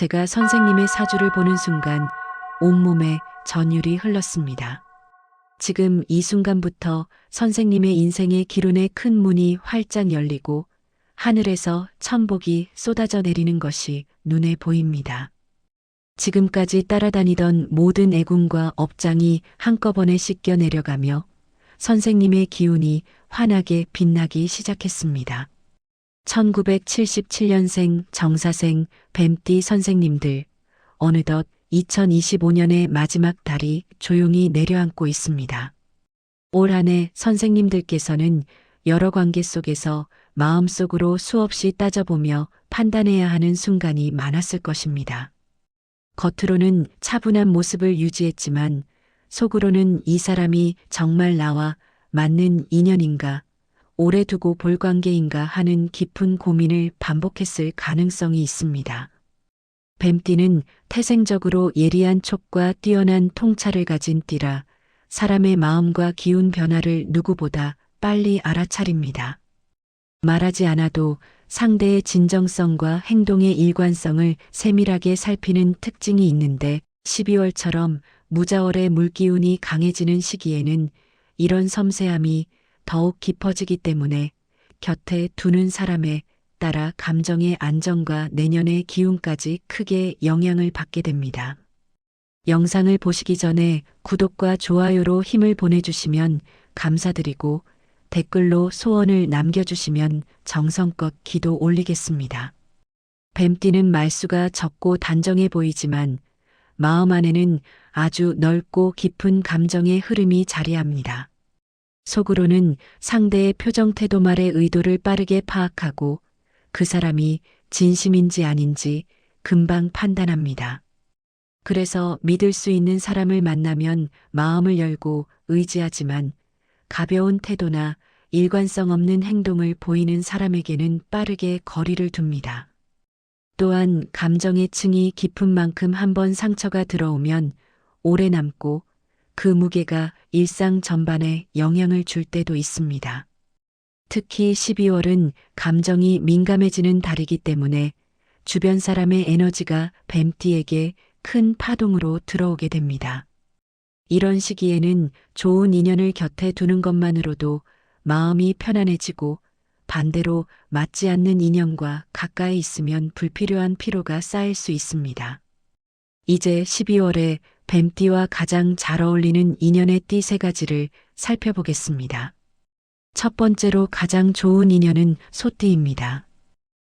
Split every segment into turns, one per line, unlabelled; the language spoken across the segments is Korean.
제가 선생님의 사주를 보는 순간 온몸에 전율이 흘렀습니다. 지금 이 순간부터 선생님의 인생의 기론의 큰 문이 활짝 열리고 하늘에서 천복이 쏟아져 내리는 것이 눈에 보입니다. 지금까지 따라다니던 모든 애군과 업장이 한꺼번에 씻겨 내려가며 선생님의 기운이 환하게 빛나기 시작했습니다. 1977년생 정사생 뱀띠 선생님들, 어느덧 2025년의 마지막 달이 조용히 내려앉고 있습니다. 올 한해 선생님들께서는 여러 관계 속에서 마음속으로 수없이 따져보며 판단해야 하는 순간이 많았을 것입니다. 겉으로는 차분한 모습을 유지했지만 속으로는 이 사람이 정말 나와 맞는 인연인가, 오래 두고 볼 관계인가 하는 깊은 고민을 반복했을 가능성이 있습니다. 뱀띠는 태생적으로 예리한 촉과 뛰어난 통찰을 가진 띠라 사람의 마음과 기운 변화를 누구보다 빨리 알아차립니다. 말하지 않아도 상대의 진정성과 행동의 일관성을 세밀하게 살피는 특징이 있는데 12월처럼 무자월의 물기운이 강해지는 시기에는 이런 섬세함이 더욱 깊어지기 때문에 곁에 두는 사람에 따라 감정의 안정과 내년의 기운까지 크게 영향을 받게 됩니다. 영상을 보시기 전에 구독과 좋아요로 힘을 보내주시면 감사드리고 댓글로 소원을 남겨주시면 정성껏 기도 올리겠습니다. 뱀띠는 말수가 적고 단정해 보이지만 마음 안에는 아주 넓고 깊은 감정의 흐름이 자리합니다. 속으로는 상대의 표정 태도 말의 의도를 빠르게 파악하고 그 사람이 진심인지 아닌지 금방 판단합니다. 그래서 믿을 수 있는 사람을 만나면 마음을 열고 의지하지만 가벼운 태도나 일관성 없는 행동을 보이는 사람에게는 빠르게 거리를 둡니다. 또한 감정의 층이 깊은 만큼 한번 상처가 들어오면 오래 남고 그 무게가 일상 전반에 영향을 줄 때도 있습니다. 특히 12월은 감정이 민감해지는 달이기 때문에 주변 사람의 에너지가 뱀띠에게 큰 파동으로 들어오게 됩니다. 이런 시기에는 좋은 인연을 곁에 두는 것만으로도 마음이 편안해지고 반대로 맞지 않는 인연과 가까이 있으면 불필요한 피로가 쌓일 수 있습니다. 이제 12월에 뱀띠와 가장 잘 어울리는 인연의 띠 세 가지를 살펴보겠습니다. 첫 번째로 가장 좋은 인연은 소띠입니다.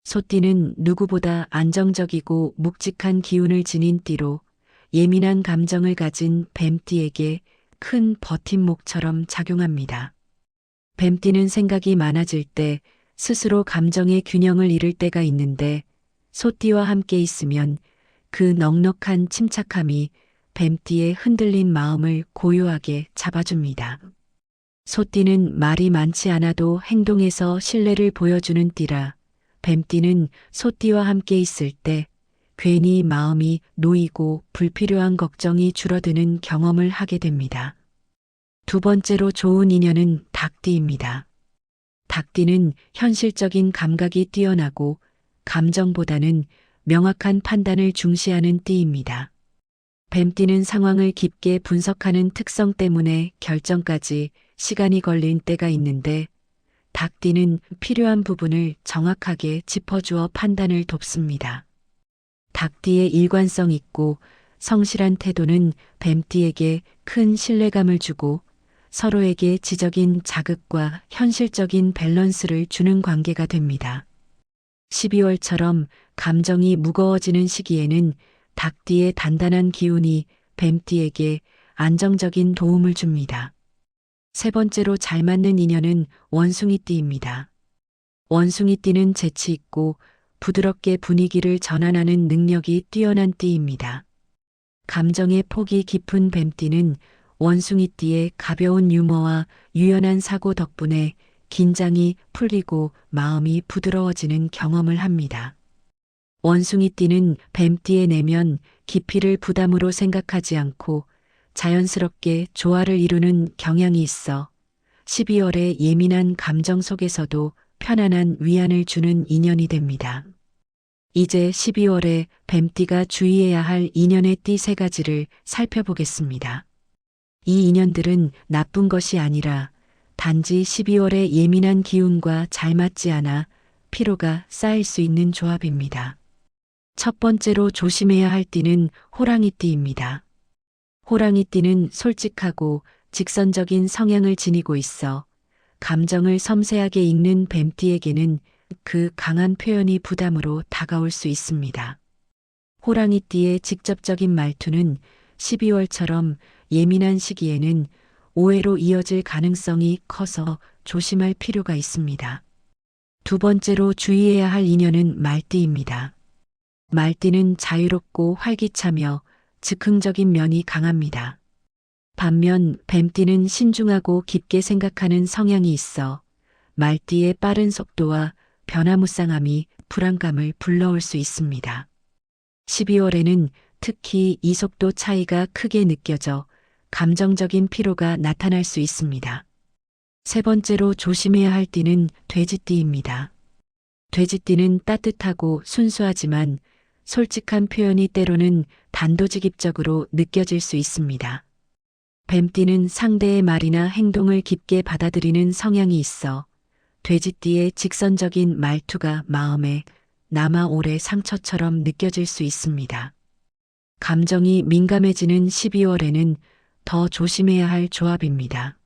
소띠는 누구보다 안정적이고 묵직한 기운을 지닌 띠로 예민한 감정을 가진 뱀띠에게 큰 버팀목처럼 작용합니다. 뱀띠는 생각이 많아질 때 스스로 감정의 균형을 잃을 때가 있는데 소띠와 함께 있으면 그 넉넉한 침착함이 뱀띠의 흔들린 마음을 고요하게 잡아줍니다. 소띠는 말이 많지 않아도 행동에서 신뢰를 보여주는 띠라 뱀띠는 소띠와 함께 있을 때 괜히 마음이 놓이고 불필요한 걱정이 줄어드는 경험을 하게 됩니다. 두 번째로 좋은 인연은 닭띠입니다. 닭띠는 현실적인 감각이 뛰어나고 감정보다는 명확한 판단을 중시하는 띠입니다. 뱀띠는 상황을 깊게 분석하는 특성 때문에 결정까지 시간이 걸린 때가 있는데 닭띠는 필요한 부분을 정확하게 짚어주어 판단을 돕습니다. 닭띠의 일관성 있고 성실한 태도는 뱀띠에게 큰 신뢰감을 주고 서로에게 지적인 자극과 현실적인 밸런스를 주는 관계가 됩니다. 12월처럼 감정이 무거워지는 시기에는 닭띠의 단단한 기운이 뱀띠에게 안정적인 도움을 줍니다. 세 번째로 잘 맞는 인연은 원숭이띠입니다. 원숭이띠는 재치 있고 부드럽게 분위기를 전환하는 능력이 뛰어난 띠입니다. 감정의 폭이 깊은 뱀띠는 원숭이띠의 가벼운 유머와 유연한 사고 덕분에 긴장이 풀리고 마음이 부드러워지는 경험을 합니다. 원숭이띠는 뱀띠의 내면 깊이를 부담으로 생각하지 않고 자연스럽게 조화를 이루는 경향이 있어 12월의 예민한 감정 속에서도 편안한 위안을 주는 인연이 됩니다. 이제 12월에 뱀띠가 주의해야 할 인연의 띠 세 가지를 살펴보겠습니다. 이 인연들은 나쁜 것이 아니라 단지 12월의 예민한 기운과 잘 맞지 않아 피로가 쌓일 수 있는 조합입니다. 첫 번째로 조심해야 할 띠는 호랑이 띠입니다. 호랑이 띠는 솔직하고 직선적인 성향을 지니고 있어 감정을 섬세하게 읽는 뱀띠에게는 그 강한 표현이 부담으로 다가올 수 있습니다. 호랑이 띠의 직접적인 말투는 12월처럼 예민한 시기에는 오해로 이어질 가능성이 커서 조심할 필요가 있습니다. 두 번째로 주의해야 할 인연은 말띠입니다. 말띠는 자유롭고 활기차며 즉흥적인 면이 강합니다. 반면 뱀띠는 신중하고 깊게 생각하는 성향이 있어 말띠의 빠른 속도와 변화무쌍함이 불안감을 불러올 수 있습니다. 12월에는 특히 이 속도 차이가 크게 느껴져 감정적인 피로가 나타날 수 있습니다. 세 번째로 조심해야 할 띠는 돼지띠입니다. 돼지띠는 따뜻하고 순수하지만 솔직한 표현이 때로는 단도직입적으로 느껴질 수 있습니다. 뱀띠는 상대의 말이나 행동을 깊게 받아들이는 성향이 있어 돼지띠의 직선적인 말투가 마음에 남아 오래 상처처럼 느껴질 수 있습니다. 감정이 민감해지는 12월에는 더 조심해야 할 조합입니다.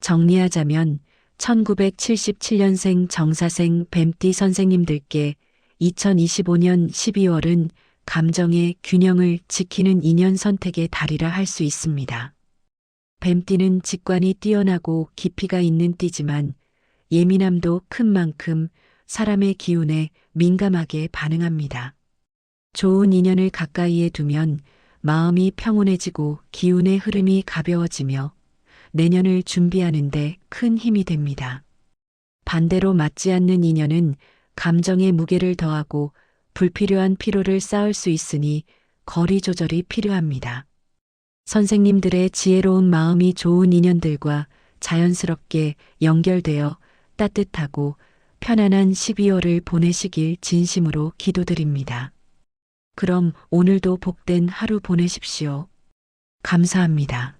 정리하자면 1977년생 정사생 뱀띠 선생님들께 2025년 12월은 감정의 균형을 지키는 인연 선택의 달이라 할 수 있습니다. 뱀띠는 직관이 뛰어나고 깊이가 있는 띠지만 예민함도 큰 만큼 사람의 기운에 민감하게 반응합니다. 좋은 인연을 가까이에 두면 마음이 평온해지고 기운의 흐름이 가벼워지며 내년을 준비하는데 큰 힘이 됩니다. 반대로 맞지 않는 인연은 감정의 무게를 더하고 불필요한 피로를 쌓을 수 있으니 거리 조절이 필요합니다. 선생님들의 지혜로운 마음이 좋은 인연들과 자연스럽게 연결되어 따뜻하고 편안한 12월을 보내시길 진심으로 기도드립니다. 그럼 오늘도 복된 하루 보내십시오. 감사합니다.